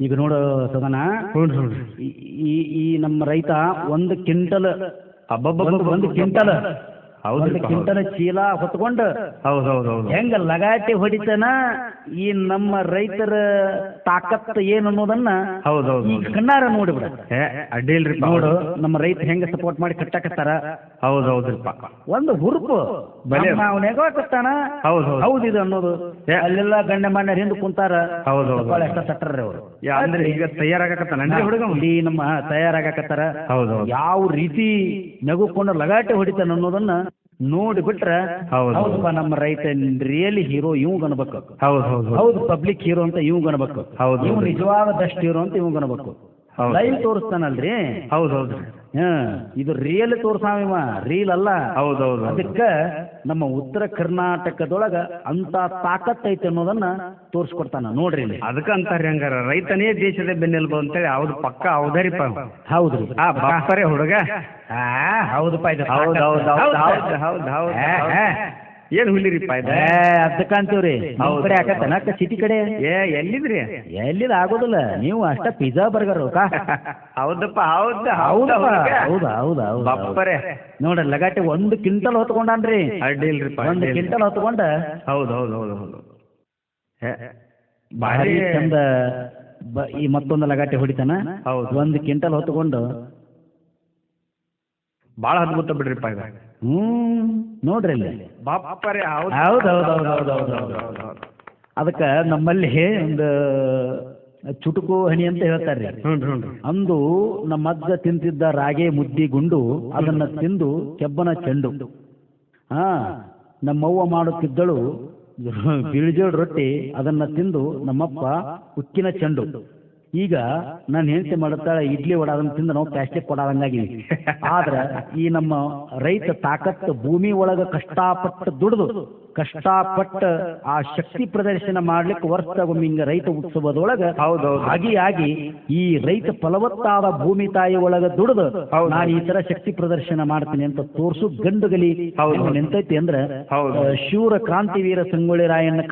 ಈಗ ನೋಡು ಸದನ. ಹ್ಞೂ ಹ್ಞೂ ಈ- ಈ ಈ ನಮ್ಮ ರೈತ ಒಂದು ಕ್ವಿಂಟಲ್ ಅಬ್ಬಬ್ಬ ಒಂದು ಕ್ವಿಂಟಲ್ ಒಂದು ಕ್ವಿಂಟಲ್ ಚೀಲ ಹೊತ್ಕೊಂಡು ಹೌದು ಹೌದು ಹೌದು ಹೆಂಗ ಲಗಾಟಿ ಹೊಡಿತನ ಈ ನಮ್ಮ ರೈತರ ತಾಕತ್ ಏನು ಅನ್ನೋದನ್ನ ಹೌದು ಹೌದು ಈ ಕಣ್ಣಾರ ನೋಡಿಬಿಡ. ಏ ಅಡ್ಡಿ ಇಲ್ರಿ ನೋಡು ನಮ್ಮ ರೈತ ಹೆಂಗ ಸಪೋರ್ಟ್ ಮಾಡಿ ಕಟ್ಟಾಕತ್ತಾರ? ಹೌದು ಹೌದ್ರಿಪ್ಪ ಒಂದು ಹುರುಪು. ಅವನ ಹೆಗತ್ತಾನ ಹೌದು ಹೌದು ಹೌದು ಇದು ಅನ್ನೋದು. ಅಲ್ಲೆಲ್ಲ ಗಂಡ ಮಣ್ಣ ಹಿಂದೆ ಕುಂತಾರ. ಹೌದು ಎಷ್ಟ ಸಟ್ಟಾರ್ರಿ ಅವರು. ಅಂದ್ರೆ ಈಗ ತಯಾರಾಗಕತ್ತಾನನ್ರಿ ಹುಡುಗ ಈ ನಮ್ಮ ತಯಾರಾಗಕತ್ತಾರ. ಹೌದು ಯಾವ ರೀತಿ ನಗುಕೊಂಡು ಲಗಾಟೆ ಹೊಡಿತಾನ ಅನ್ನೋದನ್ನ ನೋಡಿ ಹೌದು ಹೌದು. ಹೌದಪ್ಪ ನಮ್ಮ ರೈತ ರಿಯಲಿ ಹೀರೋ ಇವ್ ಅನ್ಬೇಕು ಹೌದು ಹೌದು ಹೌದು ಪಬ್ಲಿಕ್ ಹೀರೋ ಅಂತ ಇವ್ ಅನ್ಬೇಕು ಹೌದು, ಇವ್ ನಿಜವಾದ ಬೆಸ್ಟ್ ಹೀರೋ ಅಂತ ಇವ್ ಅನ್ಬೇಕು ಹೌದು. ಲೈವ್ ತೋರಿಸ್ತಾನಲ್ರಿ? ಹೌದು ಹೌದು. ಇದು ರಿಯಲ್ ತೋರ್ಸಾವಿಮ ರೀಲ್ ಅಲ್ಲ. ಹೌದು ಹೌದು ಹೌದು. ಅದಕ್ಕ ನಮ್ಮ ಉತ್ತರ ಕರ್ನಾಟಕದೊಳಗ ಅಂತ ತಾಕತ್ ಐತೆ ಅನ್ನೋದನ್ನ ತೋರಿಸ್ಕೊಡ್ತಾನ. ನೋಡ್ರಿ ಅದಕ್ಕೆ ಅಂತಾರ್ರಿ ಹಂಗಾರ ರೈತನೇ ದೇಶದ ಬೆನ್ನೆಲುಬು ಅಂತೇಳಿ ಹೌದು ಪಕ್ಕ ಹೌದರಿಪ್ಪ ಹೌದ್ರಿ. ಆ ಬಾಪರೆ ಹುಡುಗ? ಆ, ಹೌದಪ್ಪ ಇದು. ಹೌದು ಹೌದು ಹೌದು ಹೌದು. ಹೌದು ಹೌದು ಹೌದು. ಏ, ಹೌದು. ಏ. ಏನ್ ಹುಲ್ಲಿರಿಪ್ಪ ಇದು? ಏ ಅದಕ್ಕ ಅಂತೀವ್ರಿ ನಮ್ಮ ಹೌದು. ಕಡೆ ಯಾಕತ್ತನ ಅಕ್ಕ ಸಿಟಿ ಕಡೆ? ಏ ಎಲ್ಲಿದ್ರಿ? ಎಲ್ಲಿದ ಆಗೋದಿಲ್ಲ. ನೀವು ಅಷ್ಟ ಪಿಜ್ಜಾ ಬರ್ಗರ್ ಹೌದಪ್ಪ ಹೌದು ಹೌದ ಹೌದಾ. ಹೌದಾ ಹೌದಾ ಬಾಪರೆ ನೋಡ್ರಿ ಲಗಾಟಿ ಒಂದು ಕ್ವಿಂಟಲ್ ಹೊತ್ಕೊಂಡಾನ್ರಿ. ಅಡ್ಡಿ ಇಲ್ರಿಪ್ಪ ಒಂದು. ಕ್ವಿಂಟಲ್ ಹೊತ್ಕೊಂಡ? ಹೌದು ಹೌದು ಹೌದು ಹೌದು. ಭಾರಿ ಭಾರಿ. ಚಂದ ಬ- ಈ ಮತ್ತೊಂದು ಲಗಾಟಿ ಹೊಡಿತಾನ? ಹೌದು. ಒಂದು ಕ್ವಿಂಟಲ್ ಹೊತ್ಕೊಂಡು ಬಾಳ ಅದ್ಭುತ ಬಿಡ್ರಿಪ್ಪ ಇದು. ಹ್ಮ್ ನೋಡ್ರಿ ಇಲ್ಲಿ ಬಾಪರೇ ಹೌದು. ಹೌದು ಹೌದು ಹೌದು ಹೌದು ಹೌದು ಹೌದು ಹೌದು ಹೌದು. ಅದಕ್ಕ ನಮ್ಮಲ್ಲಿ ಒಂದು ಚುಟುಕು ಹಣಿ ಅಂತ ಹ್ಞೂ ಅಂದು ನಮ್ಮ ಅಜ್ಜ ತಿಂತಿದ್ದ ರಾಗಿ ಮುದ್ದಿ ಗುಂಡು ಅದನ್ನ ತಿಂದು ಕೆಬ್ಬನ ಚೆಂಡು. ಹಾ ನಮ್ಮವ್ವ ಮಾಡುತ್ತಿದ್ದಳು ಬಿಳಿಜೋಳು ರೊಟ್ಟಿ ಅದನ್ನ ತಿಂದು ನಮ್ಮಪ್ಪ ಉಕ್ಕಿನ ಚೆಂಡು. ಈಗ ನನ್ನ ಹೆಂಡತಿ ಮಾಡುತ್ತಾಳೆ ಇಡ್ಲಿ ವಡ ತಿಂದ ನಾವು ಪ್ಲಾಸ್ಟಿಕ್ ಕೊಡಾದಂಗಾಗಿವಿ ಆದ್ರ ಈ ನಮ್ಮ ರೈತ ತಾಕತ್ತು ಭೂಮಿ ಒಳಗ ಕಷ್ಟಪಟ್ಟು ದುಡಿದು ಕಷ್ಟಪಟ್ಟ ಆ ಶಕ್ತಿ ಪ್ರದರ್ಶನ ಮಾಡ್ಲಿಕ್ಕೆ ವರ್ಷಗೊಮ್ಮೆ ಹಿಂಗ ರೈತ ಉತ್ಸವದೊಳಗ ಹೌದು ಆಗಿ ಭಾಗಿಯಾಗಿ ಈ ರೈತ ಫಲವತ್ತಾದ ಭೂಮಿ ತಾಯಿ ಒಳಗ ದುಡಿದು. ನಾನು ಈ ತರ ಶಕ್ತಿ ಪ್ರದರ್ಶನ ಮಾಡ್ತೀನಿ ಅಂತ ತೋರ್ಸು ಗಂಡುಗಲಿ. ನಿಂತೈತಿ ಅಂದ್ರ ಶೂರ ಕ್ರಾಂತಿವೀರ ಸಂಗೊಳ್ಳಿ ರಾಯಣ್ಣ